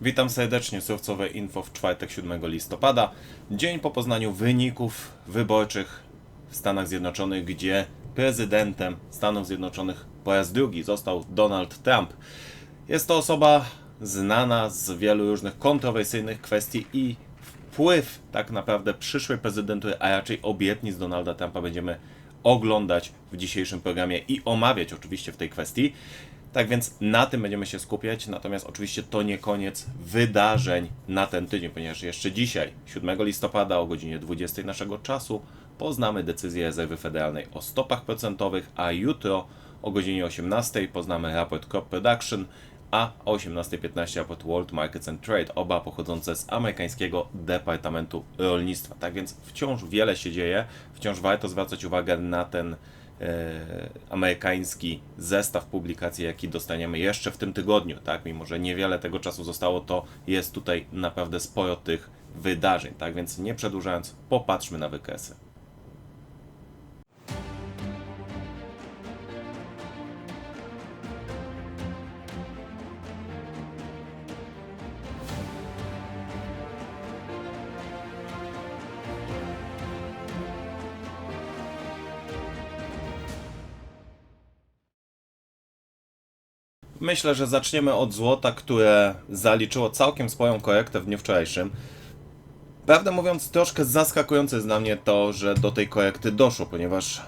Witam serdecznie, surowcowe info w czwartek 7 listopada, dzień po poznaniu wyników wyborczych w Stanach Zjednoczonych, gdzie prezydentem Stanów Zjednoczonych po raz drugi został Donald Trump. Jest to osoba znana z wielu różnych kontrowersyjnych kwestii i wpływ tak naprawdę przyszłej prezydentury, a raczej obietnic Donalda Trumpa będziemy oglądać w dzisiejszym programie i omawiać oczywiście w tej kwestii. Tak więc na tym będziemy się skupiać, natomiast oczywiście to nie koniec wydarzeń na ten tydzień, ponieważ jeszcze dzisiaj, 7 listopada o godzinie 20 naszego czasu, poznamy decyzję rezerwy federalnej o stopach procentowych, a jutro o godzinie 18 poznamy raport Crop Production, a o 18.15 raport World Markets and Trade, oba pochodzące z amerykańskiego Departamentu Rolnictwa. Tak więc wciąż wiele się dzieje, wciąż warto zwracać uwagę na ten amerykański zestaw publikacji, jaki dostaniemy jeszcze w tym tygodniu, tak? Mimo, że niewiele tego czasu zostało, to jest tutaj naprawdę sporo tych wydarzeń, tak? Więc nie przedłużając, popatrzmy na wykresy. Myślę, że zaczniemy od złota, które zaliczyło całkiem swoją korektę w dniu wczorajszym. Prawdę mówiąc, troszkę zaskakujące jest dla mnie to, że do tej korekty doszło, ponieważ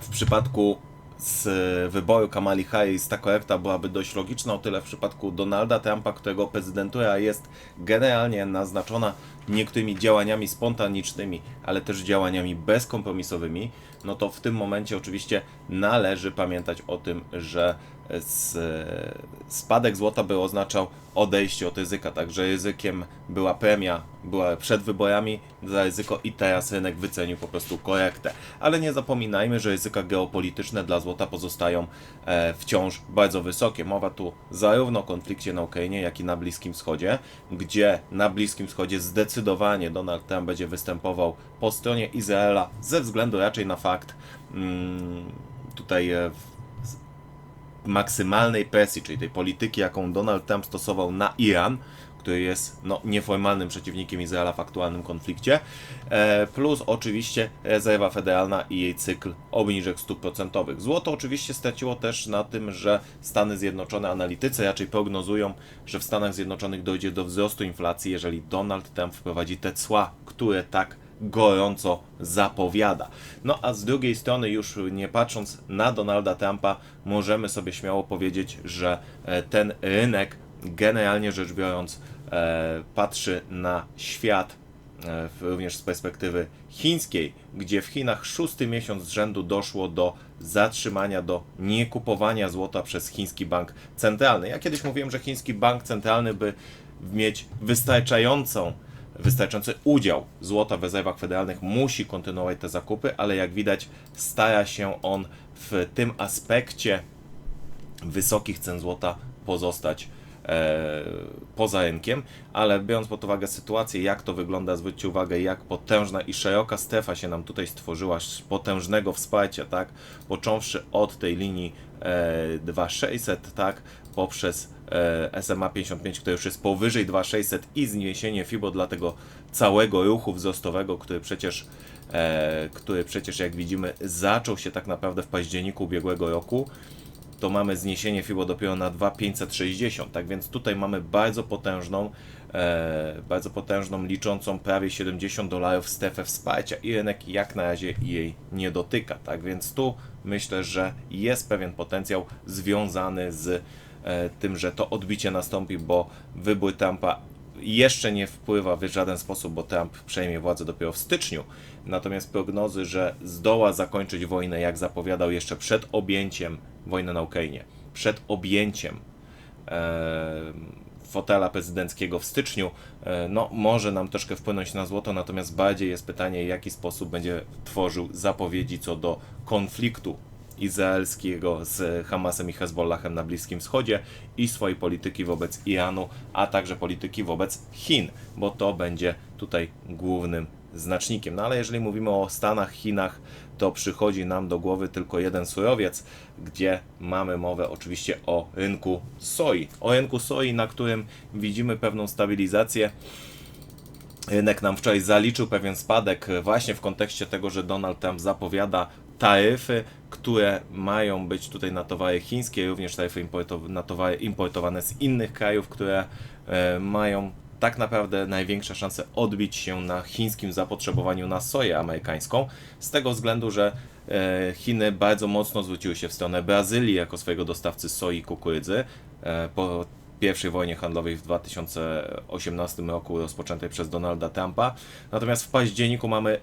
w przypadku z wyboru Kamali Harris ta korekta byłaby dość logiczna, o tyle w przypadku Donalda Trumpa, którego prezydentura jest generalnie naznaczona niektórymi działaniami spontanicznymi, ale też działaniami bezkompromisowymi, no to w tym momencie oczywiście należy pamiętać o tym, że spadek złota by oznaczał odejście od ryzyka, także ryzykiem była premia, była przed wyborami za ryzyko i teraz rynek wycenił po prostu korektę. Ale nie zapominajmy, że ryzyka geopolityczne dla złota pozostają e, wciąż bardzo wysokie. Mowa tu zarówno o konflikcie na Ukrainie, jak i na Bliskim Wschodzie, gdzie na Bliskim Wschodzie zdecydowanie Donald Trump będzie występował po stronie Izraela ze względu raczej na fakt mm, tutaj e, maksymalnej presji, czyli tej polityki, jaką Donald Trump stosował na Iran, który jest no, nieformalnym przeciwnikiem Izraela w aktualnym konflikcie, e, plus oczywiście rezerwa federalna i jej cykl obniżek stóp procentowych. Złoto oczywiście straciło też na tym, że Stany Zjednoczone, analitycy raczej prognozują, że w Stanach Zjednoczonych dojdzie do wzrostu inflacji, jeżeli Donald Trump wprowadzi te cła, które tak gorąco zapowiada. No a z drugiej strony, już nie patrząc na Donalda Trumpa, możemy sobie śmiało powiedzieć, że e, ten rynek, generalnie rzecz biorąc, e, patrzy na świat e, również z perspektywy chińskiej, gdzie w Chinach szósty miesiąc z rzędu doszło do zatrzymania, do niekupowania złota przez chiński bank centralny. Ja kiedyś mówiłem, że chiński bank centralny by mieć wystarczającą wystarczający udział złota w rezerwach federalnych musi kontynuować te zakupy, ale jak widać stara się on w tym aspekcie wysokich cen złota pozostać poza rynkiem, ale biorąc pod uwagę sytuację, jak to wygląda, zwróćcie uwagę, jak potężna i szeroka strefa się nam tutaj stworzyła, potężnego wsparcia, tak, począwszy od tej linii e, 2600, tak, poprzez e, SMA 55, które już jest powyżej 2600 i zniesienie FIBO dla tego całego ruchu wzrostowego, który przecież, e, który przecież jak widzimy zaczął się tak naprawdę w październiku ubiegłego roku, to mamy zniesienie FIBO dopiero na 2,560, tak więc tutaj mamy bardzo potężną, e, bardzo potężną, liczącą prawie 70 dolarów strefę wsparcia i rynek jak na razie jej nie dotyka, tak więc tu myślę, że jest pewien potencjał związany z e, tym, że to odbicie nastąpi, bo wybór Trumpa jeszcze nie wpływa w żaden sposób, bo Trump przejmie władzę dopiero w styczniu. Natomiast prognozy, że zdoła zakończyć wojnę, jak zapowiadał jeszcze przed objęciem wojny na Ukrainie, przed objęciem e, fotela prezydenckiego w styczniu, e, no może nam troszkę wpłynąć na złoto, natomiast bardziej jest pytanie, w jaki sposób będzie tworzył zapowiedzi co do konfliktu izraelskiego z Hamasem i Hezbollahem na Bliskim Wschodzie i swojej polityki wobec Iranu, a także polityki wobec Chin, bo to będzie tutaj głównym znacznikiem. No ale jeżeli mówimy o Stanach, Chinach, to przychodzi nam do głowy tylko jeden surowiec, gdzie mamy mowę oczywiście o rynku soi. O rynku soi, na którym widzimy pewną stabilizację. Rynek nam wczoraj zaliczył pewien spadek właśnie w kontekście tego, że Donald Trump zapowiada taryfy, które mają być tutaj na towary chińskie, również taryfy na towary importowane z innych krajów, które e, mają tak naprawdę największe szanse odbić się na chińskim zapotrzebowaniu na soję amerykańską, z tego względu, że e, Chiny bardzo mocno zwróciły się w stronę Brazylii jako swojego dostawcy soi i kukurydzy. E, po pierwszej wojnie handlowej w 2018 roku rozpoczętej przez Donalda Trumpa. Natomiast w październiku mamy e,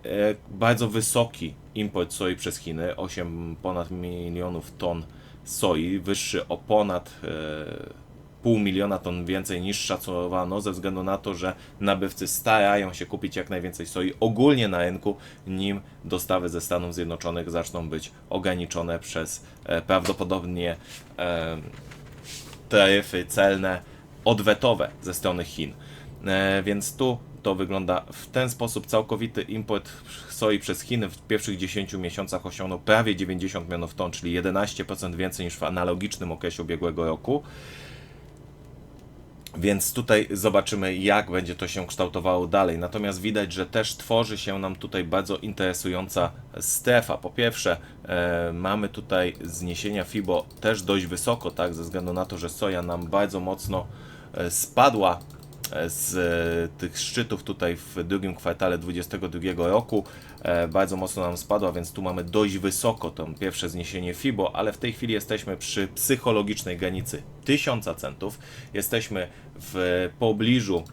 bardzo wysoki import soi przez Chiny, 8 ponad milionów ton soi, wyższy o ponad e, pół miliona ton więcej niż szacowano, ze względu na to, że nabywcy starają się kupić jak najwięcej soi ogólnie na rynku, nim dostawy ze Stanów Zjednoczonych zaczną być ograniczone przez e, prawdopodobnie taryfy celne odwetowe ze strony Chin. E, więc tu to wygląda w ten sposób. Całkowity import soi przez Chiny w pierwszych 10 miesiącach osiągnął prawie 90 milionów ton, czyli 11% więcej niż w analogicznym okresie ubiegłego roku. Więc tutaj zobaczymy, jak będzie to się kształtowało dalej. Natomiast widać, że też tworzy się nam tutaj bardzo interesująca strefa. Po pierwsze, e, mamy tutaj zniesienia FIBO też dość wysoko, tak, ze względu na to, że soja nam bardzo mocno e, spadła z e, tych szczytów tutaj w drugim kwartale 2022 roku. E, bardzo mocno nam spadła, więc tu mamy dość wysoko to pierwsze zniesienie FIBO, ale w tej chwili jesteśmy przy psychologicznej granicy 1000 centów. Jesteśmy w pobliżu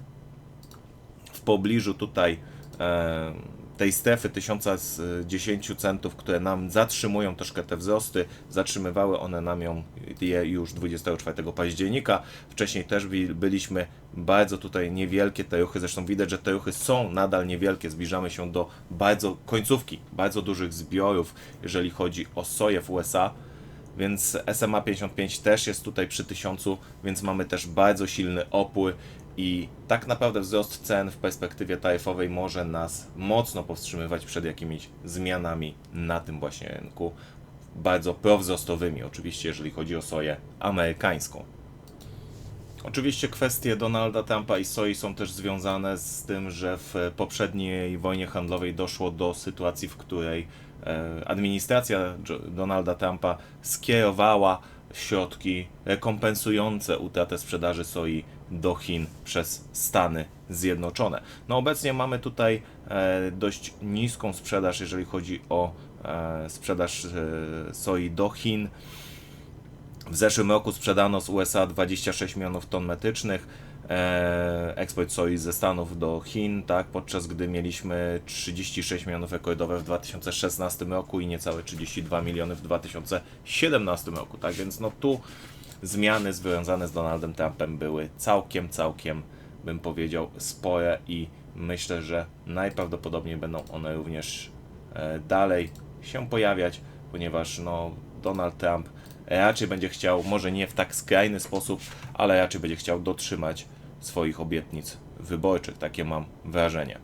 w pobliżu tutaj e, tej strefy 1010 centów, które nam zatrzymują troszkę te wzrosty, zatrzymywały one nam ją je już 24 października. Wcześniej też byliśmy bardzo tutaj niewielkie te ruchy, zresztą widać, że te ruchy są nadal niewielkie, zbliżamy się do bardzo końcówki, bardzo dużych zbiorów, jeżeli chodzi o soję w USA. Więc SMA 55 też jest tutaj przy 1000, więc mamy też bardzo silny opór i tak naprawdę wzrost cen w perspektywie taryfowej może nas mocno powstrzymywać przed jakimiś zmianami na tym właśnie rynku. Bardzo prowzrostowymi, oczywiście, jeżeli chodzi o soję amerykańską. Oczywiście kwestie Donalda Trumpa i soi są też związane z tym, że w poprzedniej wojnie handlowej doszło do sytuacji, w której e, administracja Donalda Trumpa skierowała środki rekompensujące utratę sprzedaży soi do Chin przez Stany Zjednoczone. No obecnie mamy tutaj e, dość niską sprzedaż, jeżeli chodzi o e, sprzedaż e, soi do Chin. W zeszłym roku sprzedano z USA 26 milionów ton metycznych, eksport soi ze Stanów do Chin, tak, podczas gdy mieliśmy 36 milionów rekordowe w 2016 roku i niecałe 32 miliony w 2017 roku, tak, więc no tu zmiany związane z Donaldem Trumpem były całkiem, całkiem, bym powiedział, spore i myślę, że najprawdopodobniej będą one również e, dalej się pojawiać, ponieważ no, Donald Trump raczej będzie chciał, może nie w tak skrajny sposób, ale raczej będzie chciał dotrzymać swoich obietnic wyborczych. Takie mam wrażenie.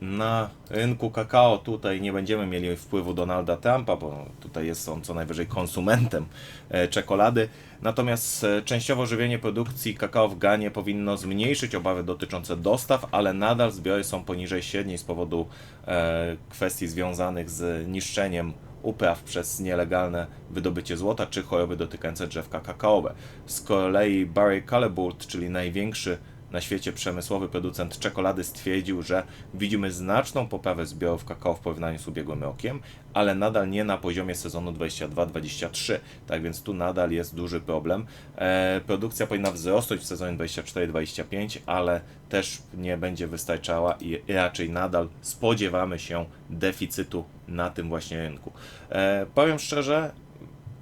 Na rynku kakao tutaj nie będziemy mieli wpływu Donalda Trumpa, bo tutaj jest on co najwyżej konsumentem e, czekolady. Natomiast e, częściowo żywienie produkcji kakao w Ganie powinno zmniejszyć obawy dotyczące dostaw, ale nadal zbiory są poniżej średniej z powodu e, kwestii związanych z niszczeniem upraw przez nielegalne wydobycie złota czy choroby dotykające drzewka kakaowe. Z kolei Barry Callebaut, czyli największy na świecie przemysłowy producent czekolady stwierdził, że widzimy znaczną poprawę zbiorów kakao w porównaniu z ubiegłym rokiem, ale nadal nie na poziomie sezonu 22-23. Tak więc tu nadal jest duży problem. E, produkcja powinna wzrosnąć w sezonie 24-25, ale też nie będzie wystarczała i raczej nadal spodziewamy się deficytu na tym właśnie rynku. E, powiem szczerze,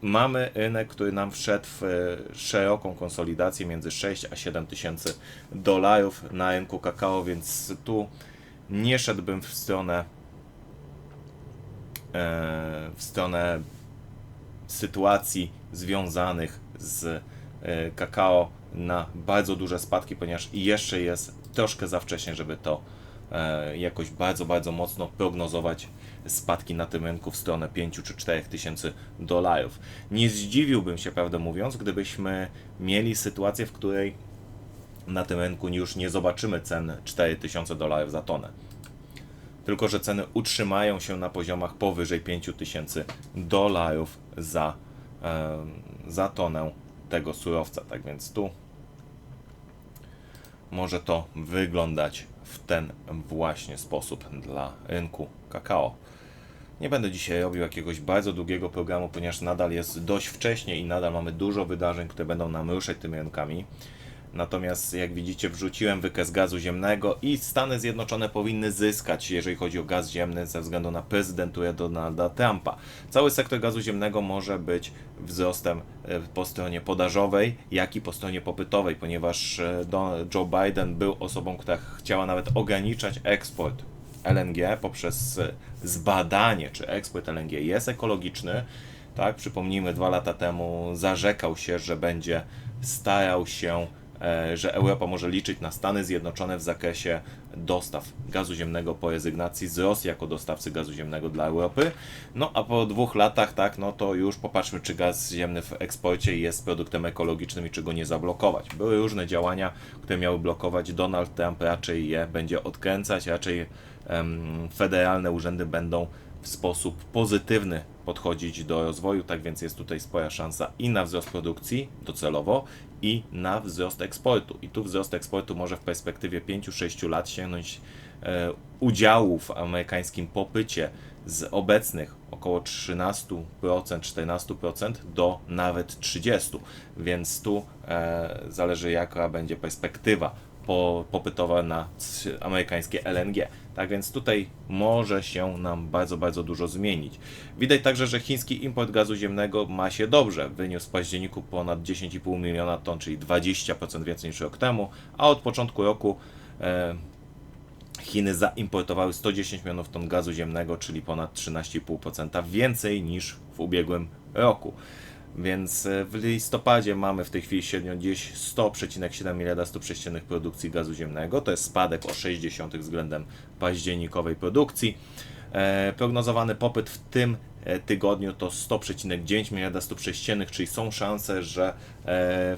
mamy rynek, który nam wszedł w e, szeroką konsolidację między 6 a 7 tysięcy dolarów na rynku kakao, więc tu nie szedłbym w stronę e, w stronę sytuacji związanych z e, kakao na bardzo duże spadki, ponieważ jeszcze jest troszkę za wcześnie, żeby to jakoś bardzo, bardzo mocno prognozować spadki na tym rynku w stronę 5 czy 4 tysięcy dolarów. Nie zdziwiłbym się, prawdę mówiąc, gdybyśmy mieli sytuację, w której na tym rynku już nie zobaczymy cen 4000 dolarów za tonę. Tylko, że ceny utrzymają się na poziomach powyżej 5000 dolarów za, za tonę tego surowca. Tak więc tu może to wyglądać w ten właśnie sposób dla rynku kakao. Nie będę dzisiaj robił jakiegoś bardzo długiego programu, ponieważ nadal jest dość wcześnie i nadal mamy dużo wydarzeń, które będą nam ruszać tymi rynkami. Natomiast jak widzicie wrzuciłem wykaz gazu ziemnego i Stany Zjednoczone powinny zyskać, jeżeli chodzi o gaz ziemny ze względu na prezydenturę Donalda Trumpa. Cały sektor gazu ziemnego może być wzrostem e, po stronie podażowej, jak i po stronie popytowej, ponieważ e, Joe Biden był osobą, która chciała nawet ograniczać eksport LNG poprzez e, zbadanie, czy eksport LNG jest ekologiczny. Tak, przypomnijmy, dwa lata temu zarzekał się, że będzie starał się że Europa może liczyć na Stany Zjednoczone w zakresie dostaw gazu ziemnego po rezygnacji z Rosji jako dostawcy gazu ziemnego dla Europy. No a po dwóch latach, tak, no to już popatrzmy, czy gaz ziemny w eksporcie jest produktem ekologicznym i czy go nie zablokować. Były różne działania, które miały blokować. Donald Trump raczej je będzie odkręcać, raczej um, federalne urzędy będą w sposób pozytywny podchodzić do rozwoju, tak więc jest tutaj spora szansa i na wzrost produkcji docelowo, i na wzrost eksportu. I tu wzrost eksportu może w perspektywie 5-6 lat sięgnąć e, udziału w amerykańskim popycie z obecnych około 13%, 14% do nawet 30%. Więc tu e, zależy jaka będzie perspektywa po, popytowa na amerykańskie LNG. Tak więc tutaj może się nam bardzo, bardzo dużo zmienić. Widać także, że chiński import gazu ziemnego ma się dobrze. Wyniósł w październiku ponad 10,5 miliona ton, czyli 20% więcej niż rok temu, a od początku roku e, Chiny zaimportowały 110 milionów ton gazu ziemnego, czyli ponad 13,5% więcej niż w ubiegłym roku. Więc e, w listopadzie mamy w tej chwili średnio gdzieś 100,7 miliarda stóp sześciennych produkcji gazu ziemnego. To jest spadek o 60 względem październikowej produkcji. E, prognozowany popyt w tym e, tygodniu to 100,9 miliarda stóp sześciennych, czyli są szanse, że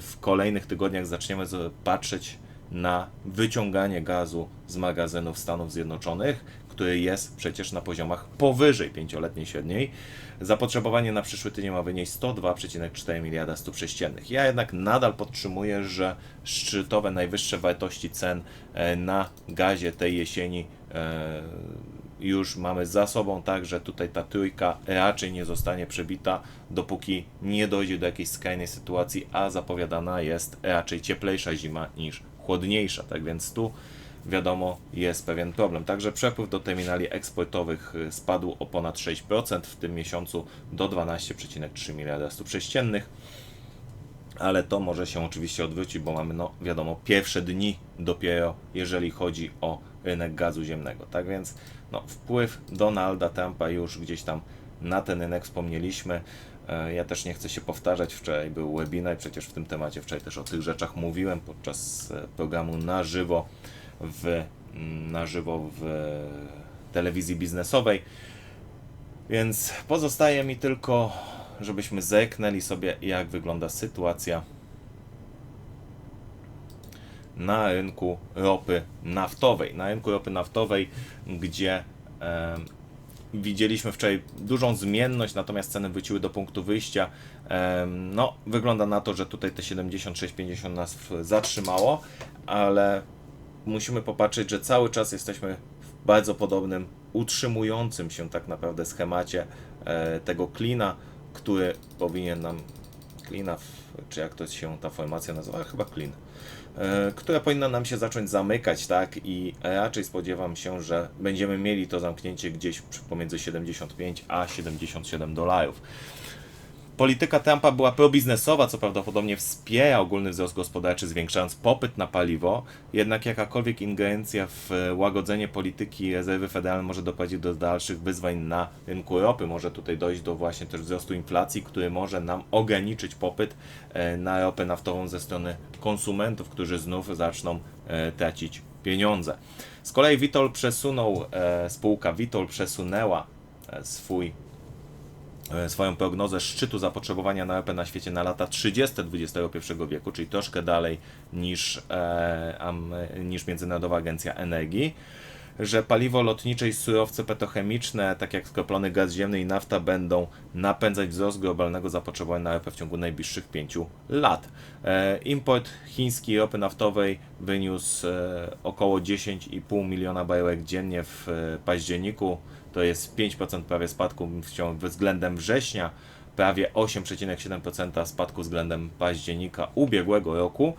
w kolejnych tygodniach zaczniemy patrzeć na wyciąganie gazu z magazynów Stanów Zjednoczonych, który jest przecież na poziomach powyżej pięcioletniej średniej. Zapotrzebowanie na przyszły tydzień ma wynieść 102,4 miliarda stóp sześciennych. Ja jednak nadal podtrzymuję, że szczytowe, najwyższe wartości cen e, na gazie tej jesieni e, już mamy za sobą, tak, że tutaj ta trójka raczej nie zostanie przebita, dopóki nie dojdzie do jakiejś skrajnej sytuacji, a zapowiadana jest raczej cieplejsza zima niż chłodniejsza. Tak więc tu wiadomo, jest pewien problem. Także przepływ do terminali eksportowych y, spadł o ponad 6% w tym miesiącu do 12,3 miliarda stóp sześciennych. Ale to może się oczywiście odwrócić, bo mamy, no wiadomo, pierwsze dni dopiero, jeżeli chodzi o rynek gazu ziemnego. Tak więc no, wpływ Donalda Trumpa już gdzieś tam na ten rynek wspomnieliśmy. E, ja też nie chcę się powtarzać. Wczoraj był webinar, przecież w tym temacie wczoraj też o tych rzeczach mówiłem podczas e, programu na żywo w, na żywo w telewizji biznesowej. Więc pozostaje mi tylko, żebyśmy zerknęli sobie, jak wygląda sytuacja na rynku ropy naftowej. Na rynku ropy naftowej, gdzie e, widzieliśmy wczoraj dużą zmienność, natomiast ceny wróciły do punktu wyjścia. E, no, wygląda na to, że tutaj te 76,50 nas zatrzymało, ale musimy popatrzeć, że cały czas jesteśmy w bardzo podobnym, utrzymującym się tak naprawdę schemacie e, tego klina, który powinien nam, klina, czy jak to się ta formacja nazywa, chyba klin, e, która powinna nam się zacząć zamykać, tak, i raczej spodziewam się, że będziemy mieli to zamknięcie gdzieś pomiędzy 75 a 77 dolarów. Polityka Trumpa była probiznesowa, co prawdopodobnie wspiera ogólny wzrost gospodarczy, zwiększając popyt na paliwo, jednak jakakolwiek ingerencja w łagodzenie polityki rezerwy federalnej może doprowadzić do dalszych wyzwań na rynku ropy. Może tutaj dojść do właśnie też wzrostu inflacji, który może nam ograniczyć popyt e, na ropę naftową ze strony konsumentów, którzy znów zaczną e, tracić pieniądze. Z kolei Vitol przesunął, e, spółka Vitol przesunęła swój E, swoją prognozę szczytu zapotrzebowania na ropę na świecie na lata 30 XXI wieku, czyli troszkę dalej niż, e, niż Międzynarodowa Agencja Energii, że paliwo lotnicze i surowce petrochemiczne, tak jak skroplony gaz ziemny i nafta, będą napędzać wzrost globalnego zapotrzebowania na ropę w ciągu najbliższych pięciu lat. E, import chiński ropy naftowej wyniósł e, około 10,5 miliona baryłek dziennie w e, październiku to jest 5% prawie spadku względem września, prawie 8,7% spadku względem października ubiegłego roku.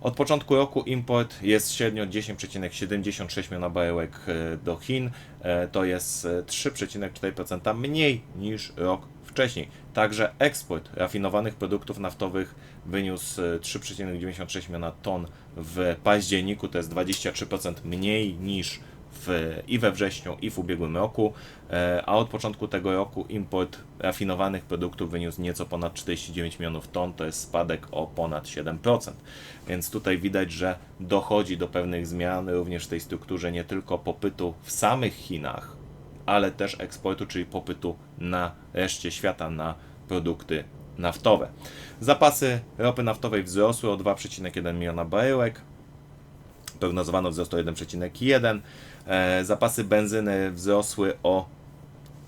Od początku roku import jest średnio 10,76 miliona baryłek e, do Chin, e, to jest 3,4% e, mniej niż rok wcześniej. Także eksport rafinowanych produktów naftowych wyniósł 3,96 miliona ton w październiku, to jest 23% mniej niż w, i we wrześniu, i w ubiegłym roku, e, a od początku tego roku import rafinowanych produktów wyniósł nieco ponad 49 milionów ton, to jest spadek o ponad 7%. Więc tutaj widać, że dochodzi do pewnych zmian również w tej strukturze nie tylko popytu w samych Chinach, ale też eksportu, czyli popytu na reszcie świata na produkty naftowe. Zapasy ropy naftowej wzrosły o 2,1 miliona baryłek, prognozowano wzrost o 1,1. E, zapasy benzyny wzrosły o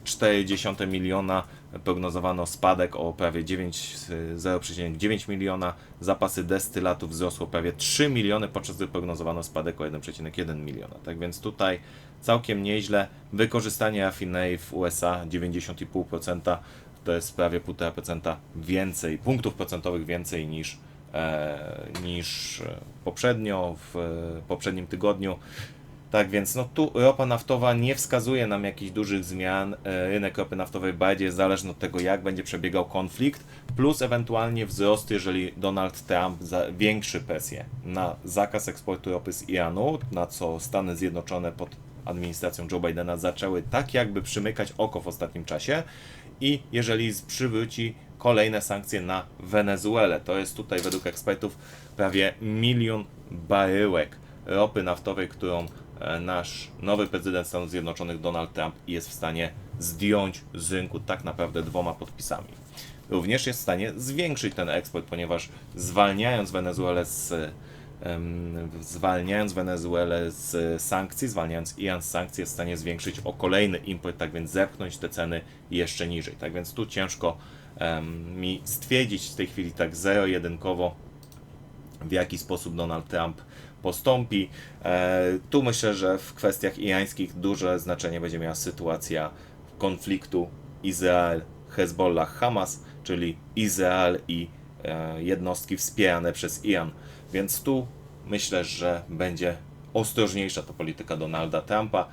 0,4 miliona, prognozowano spadek o prawie 0,9 miliona, zapasy destylatów wzrosły o prawie 3 miliony, podczas gdy prognozowano spadek o 1,1 miliona. Tak więc tutaj całkiem nieźle. Wykorzystanie rafinerii w USA 90,5% to jest prawie 1,5% więcej, punktów procentowych więcej niż E, niż poprzednio, w poprzednim tygodniu. Tak więc no tu ropa naftowa nie wskazuje nam jakichś dużych zmian. E, rynek ropy naftowej bardziej jest zależny od tego, jak będzie przebiegał konflikt, plus ewentualnie wzrost, jeżeli Donald Trump zwiększy presję na zakaz eksportu ropy z Iranu, na co Stany Zjednoczone pod administracją Joe Bidena zaczęły tak jakby przymykać oko w ostatnim czasie i jeżeli przywróci kolejne sankcje na Wenezuelę. To jest tutaj według ekspertów prawie milion baryłek ropy naftowej, którą nasz nowy prezydent Stanów Zjednoczonych Donald Trump jest w stanie zdjąć z rynku tak naprawdę dwoma podpisami. Również jest w stanie zwiększyć ten eksport, ponieważ zwalniając Wenezuelę z zwalniając Wenezuelę z sankcji, zwalniając Iran z sankcji, jest w stanie zwiększyć o kolejny import, tak więc zepchnąć te ceny jeszcze niżej. Tak więc tu ciężko mi stwierdzić w tej chwili tak zero-jedynkowo, w jaki sposób Donald Trump postąpi. E, tu myślę, że w kwestiach irańskich duże znaczenie będzie miała sytuacja konfliktu Izrael, Hezbollah, Hamas, czyli Izrael i e, jednostki wspierane przez Iran. Więc tu myślę, że będzie ostrożniejsza ta polityka Donalda Trumpa.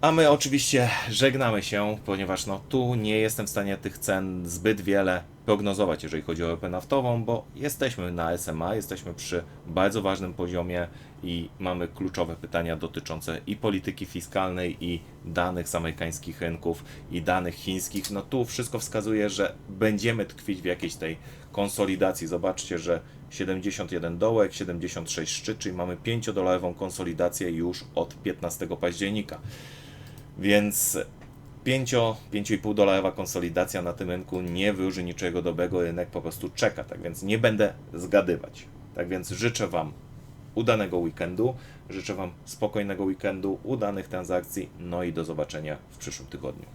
A my oczywiście żegnamy się, ponieważ no, tu nie jestem w stanie tych cen zbyt wiele prognozować, jeżeli chodzi o ropę naftową, bo jesteśmy na SMA, jesteśmy przy bardzo ważnym poziomie i mamy kluczowe pytania dotyczące i polityki fiskalnej, i danych z amerykańskich rynków, i danych chińskich. No tu wszystko wskazuje, że będziemy tkwić w jakiejś tej konsolidacji. Zobaczcie, że 71 dołek, 76 szczyt, czyli mamy 5-dolarową konsolidację już od 15 października. Więc 5-5,5 dolarowa konsolidacja na tym rynku nie wróży niczego dobrego, rynek po prostu czeka, tak więc nie będę zgadywać. Tak więc życzę Wam udanego weekendu, życzę Wam spokojnego weekendu, udanych transakcji, no i do zobaczenia w przyszłym tygodniu.